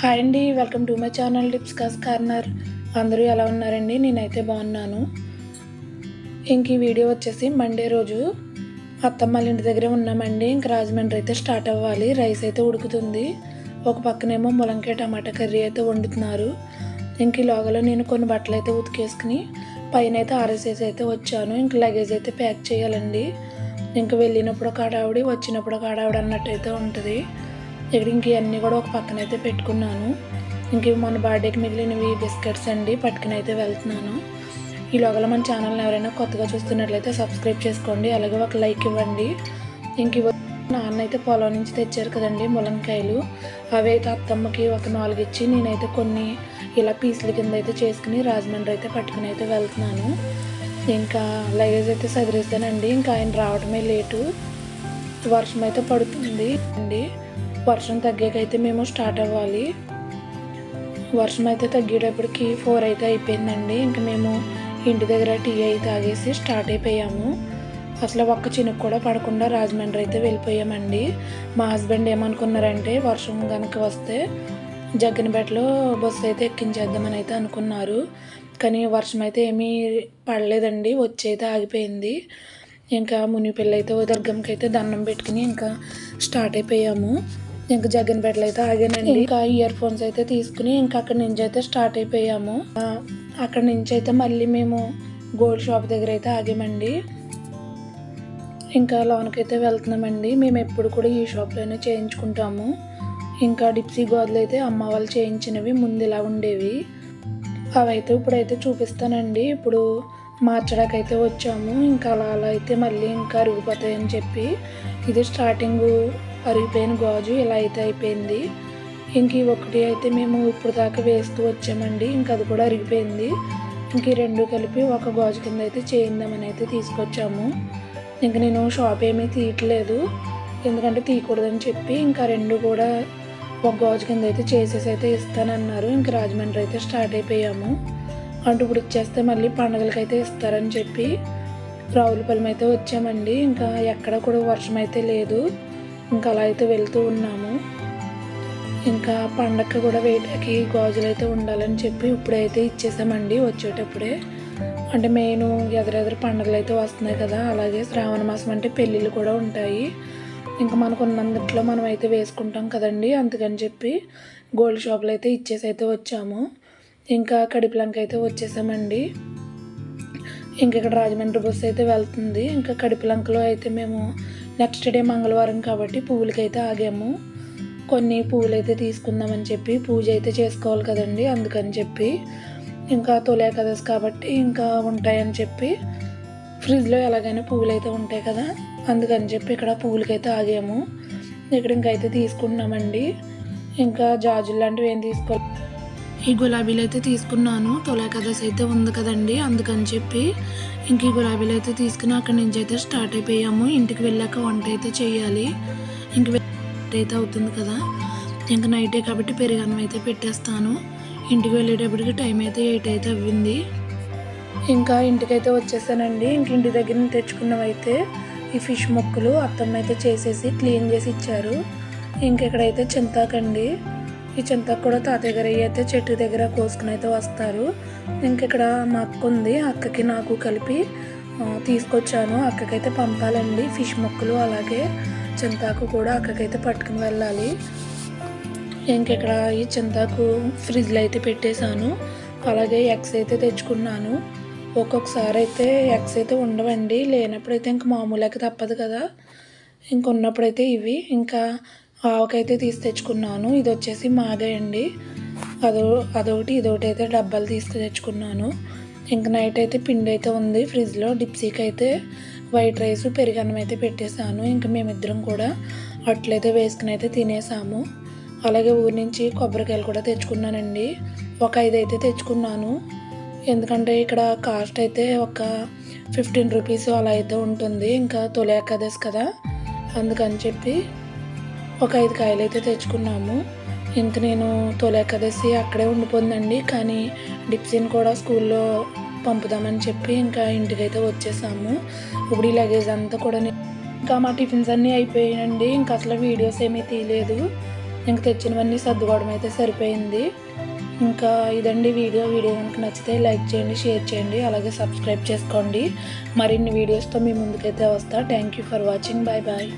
Hi అండి welcome to my channel tips cos corner. అందరూ ఎలా ఉన్నారండి? నేనైతే బాగున్నాను. ఇంక ఈ వీడియో వచ్చేసి మండే రోజు. అత్తమ్మ వాళ్ళ ఇంటి దగ్గరే ఉన్నామండి. ఇంక రాజమండ్రి అయితే స్టార్ట్ అవ్వాలి. రైస్ అయితే ఉడుకుతుంది. ఒక పక్కనేమో ములంకాయ టమాటా కర్రీ అయితే వండుతున్నారు. ఇంక ఈ లోగలో నేను కొన్ని బట్టలు అయితే ఉతికేసుకుని పైన అయితే ఆర్ఎస్ఎస్ అయితే వచ్చాను. ఇంక లగేజ్ అయితే ప్యాక్ చేయాలండి. ఇంక వెళ్ళినప్పుడు ఒక ఆడావిడి వచ్చినప్పుడు ఒక ఆడావిడ అన్నట్టు అయితే ఉంటుంది. ఇక్కడ ఇంక ఇవన్నీ కూడా ఒక పక్కన అయితే పెట్టుకున్నాను. ఇంక మన బర్త్డేకి మిగిలినవి బిస్కెట్స్ అండి పట్టుకుని అయితే వెళ్తున్నాను. ఈ లోగల మన ఛానల్ని ఎవరైనా కొత్తగా చూస్తున్నట్లయితే సబ్స్క్రైబ్ చేసుకోండి అలాగే ఒక లైక్ ఇవ్వండి. ఇంక నాన్న అయితే పొలం నుంచి తెచ్చారు కదండి ములంకాయలు అవి అయితే అత్తమ్మకి ఒక నాలుగు ఇచ్చి నేనైతే కొన్ని ఇలా పీసుల కింద అయితే చేసుకుని రాజమండ్రి అయితే పట్టుకుని అయితే వెళ్తున్నాను. ఇంకా లగేజ్ అయితే సదిరిస్తానండి ఇంకా ఆయన రావడమే లేటు. వర్షం అయితే పడుతుంది అండి. వర్షం తగ్గాకైతే మేము స్టార్ట్ అవ్వాలి. వర్షం అయితే తగ్గేటప్పటికి ఫోర్ అయితే అయిపోయిందండి. ఇంకా మేము ఇంటి దగ్గర టీ అయితే తాగేసి స్టార్ట్ అయిపోయాము. అసలు ఒక్క చినుకు కూడా పడకుండా రాజమండ్రి అయితే వెళ్ళిపోయామండి. మా హస్బెండ్ ఏమనుకున్నారంటే వర్షం కనుక వస్తే జగ్గనపేటలో బస్సు అయితే ఎక్కించేద్దామని అయితే అనుకున్నారు. కానీ వర్షం అయితే ఏమీ పడలేదండి. వచ్చి అయితే ఆగిపోయింది. ఇంకా మునిపిల్ల అయితే దుర్గంకి అయితే దండం పెట్టుకుని ఇంకా స్టార్ట్ అయిపోయాము. ఇంకా జగన్పేటలో అయితే ఆగానండి. ఇంకా ఇయర్ ఫోన్స్ అయితే తీసుకుని ఇంకా అక్కడి నుంచి అయితే స్టార్ట్ అయిపోయాము. అక్కడి నుంచి అయితే మళ్ళీ మేము గోల్డ్ షాప్ దగ్గర అయితే ఆగామండి. ఇంకా లోన్కి అయితే వెళ్తున్నామండి. మేము ఎప్పుడు కూడా ఈ షాప్లోనే చేయించుకుంటాము. ఇంకా డిప్సీ గోదలు అయితే అమ్మ వాళ్ళు చేయించినవి ముందు ఇలా ఉండేవి. అవైతే ఇప్పుడైతే చూపిస్తానండి. ఇప్పుడు మార్చడాకైతే వచ్చాము. ఇంకా అలా అలా అయితే మళ్ళీ ఇంకా అరిగిపోతాయని చెప్పి ఇది స్టార్టింగ్ అరిగిపోయిన గాజు ఇలా అయితే అయిపోయింది. ఇంక ఈ ఒకటి అయితే మేము ఇప్పుడు దాకా వేస్తూ వచ్చామండి. ఇంక అది కూడా అరిగిపోయింది. ఇంక ఈ రెండు కలిపి ఒక గాజు కింద అయితే చేయిందామని అయితే తీసుకొచ్చాము. ఇంక నేను షాప్ ఏమీ తీయట్లేదు. ఎందుకంటే తీయకూడదని చెప్పి ఇంకా రెండు కూడా ఒక గాజు కింద అయితే చేసేసి అయితే ఇస్తానన్నారు. ఇంక రాజమండ్రి అయితే స్టార్ట్ అయిపోయాము. అంటే ఇప్పుడు ఇచ్చేస్తే మళ్ళీ పండగలకి అయితే ఇస్తారని చెప్పి రావులపల్లి అయితే వచ్చామండి. ఇంకా ఎక్కడ కూడా వర్షం అయితే లేదు. ఇంకా అలా అయితే వెళ్తూ ఉన్నాము. ఇంకా పండగకి కూడా వేటకి గాజులు అయితే ఉండాలని చెప్పి ఇప్పుడైతే ఇచ్చేసామండి వచ్చేటప్పుడే. అంటే మెయిన్ ఎదురెదురు పండుగలు అయితే వస్తున్నాయి కదా అలాగే శ్రావణ మాసం అంటే పెళ్ళిళ్ళు కూడా ఉంటాయి. ఇంకా మనకు ఉన్నందుట్లో మనం అయితే వేసుకుంటాం కదండి అందుకని చెప్పి గోల్డ్ షాప్లో అయితే ఇచ్చేసి అయితే వచ్చాము. ఇంకా కడిపిలంక అయితే వచ్చేసామండి. ఇంక ఇక్కడ రాజమండ్రి బస్సు అయితే వెళ్తుంది. ఇంకా కడిపిలంకలో అయితే మేము నెక్స్ట్ డే మంగళవారం కాబట్టి పువ్వులకైతే ఆగాము. కొన్ని పువ్వులు అయితే తీసుకుందామని చెప్పి పూజ అయితే చేసుకోవాలి కదండి అందుకని చెప్పి ఇంకా తొలి ఏకాదశి కాబట్టి ఇంకా ఉంటాయని చెప్పి ఫ్రిడ్జ్లో ఎలాగైనా పువ్వులు అయితే ఉంటాయి కదా అందుకని చెప్పి ఇక్కడ పువ్వులకైతే ఆగాము. ఇక్కడ ఇంకైతే తీసుకుంటున్నామండి. ఇంకా జాజులు లాంటివి ఏం తీసుకోవాలి ఈ గులాబీలు అయితే తీసుకున్నాను తొలేకాదశి అయితే ఉంది కదండి. అందుకని చెప్పి ఇంక ఈ గులాబీలు అయితే తీసుకుని అక్కడి నుంచి అయితే స్టార్ట్ అయిపోయాము. ఇంటికి వెళ్ళాక వంట అయితే చేయాలి. ఇంక అయితే అవుతుంది కదా. ఇంక నైటే కాబట్టి పెరుగన్నం అయితే పెట్టేస్తాను. ఇంటికి వెళ్ళేటప్పటికి టైం అయితే ఎయిట్ అయితే అవ్వింది. ఇంకా ఇంటికైతే వచ్చేసానండి. ఇంక ఇంటి దగ్గర నుంచి తెచ్చుకున్నవైతే ఈ ఫిష్ ముక్కలు అత్తమ్మ అయితే చేసేసి క్లీన్ చేసి ఇచ్చారు. ఇంకెక్కడైతే చింతాకండి. ఈ చింతాకు కూడా తాతయ్య గారు అయితే చెట్టు దగ్గర కోసుకుని అయితే వస్తారు. ఇంక ఇక్కడ మా అక్క ఉంది అక్కకి నాకు కలిపి తీసుకొచ్చాను. అక్కకైతే పంపాలండి ఫిష్ మొక్కలు అలాగే చింతాకు కూడా అక్కకైతే పట్టుకుని వెళ్ళాలి. ఇంక ఇక్కడ ఈ చింతాకు ఫ్రిడ్జ్లో అయితే పెట్టేశాను. అలాగే ఎగ్స్ అయితే తెచ్చుకున్నాను. ఒక్కొక్కసారి అయితే ఎగ్స్ అయితే ఉండవండి. లేనప్పుడు అయితే ఇంక మామూలుగా తప్పదు కదా. ఇంక ఉన్నప్పుడైతే ఇవి. ఇంకా ఆవకైతే తీసి తెచ్చుకున్నాను ఇది వచ్చేసి మాదే అండి. అదో అదొకటి ఇదొకటి అయితే డబ్బాలు తీసుకు తెచ్చుకున్నాను ఇంక నైట్ అయితే పిండి అయితే ఉంది ఫ్రిడ్జ్లో. డిప్సీకి అయితే వైట్ రైస్ పెరుగన్నం అయితే పెట్టేశాను. ఇంక మేమిద్దరం కూడా అట్లయితే వేసుకుని అయితే తినేసాము. అలాగే ఊరి నుంచి కొబ్బరికాయలు కూడా తెచ్చుకున్నానండి. ఒక ఐదు అయితే తెచ్చుకున్నాను. ఎందుకంటే ఇక్కడ కాస్ట్ అయితే ఒక ఫిఫ్టీన్ రూపీస్ అలా అయితే ఉంటుంది. ఇంకా తొలి ఏకాదశి కదా. అందుకని చెప్పి ఒక ఐదు కాయలు అయితే తెచ్చుకున్నాము. ఇంక నేను తొలి అక్కడే ఉండిపోయిందండి. కానీ డిప్సిన్ కూడా స్కూల్లో పంపుదామని చెప్పి ఇంకా ఇంటికైతే వచ్చేసాము. ఇప్పుడు ఈ లగేజ్ అంతా కూడా ఇంకా మా టిఫిన్స్ అన్నీ అయిపోయాయండి ఇంకా అసలు వీడియోస్ ఏమీ తీయలేదు. ఇంక తెచ్చినవన్నీ సర్దుకోవడం అయితే సరిపోయింది. ఇంకా ఇదండి వీడియో. వీడియో కనుక నచ్చితే లైక్ చేయండి షేర్ చేయండి అలాగే సబ్స్క్రైబ్ చేసుకోండి. మరిన్ని వీడియోస్తో మీ ముందుకైతే వస్తా. Thank you for watching bye bye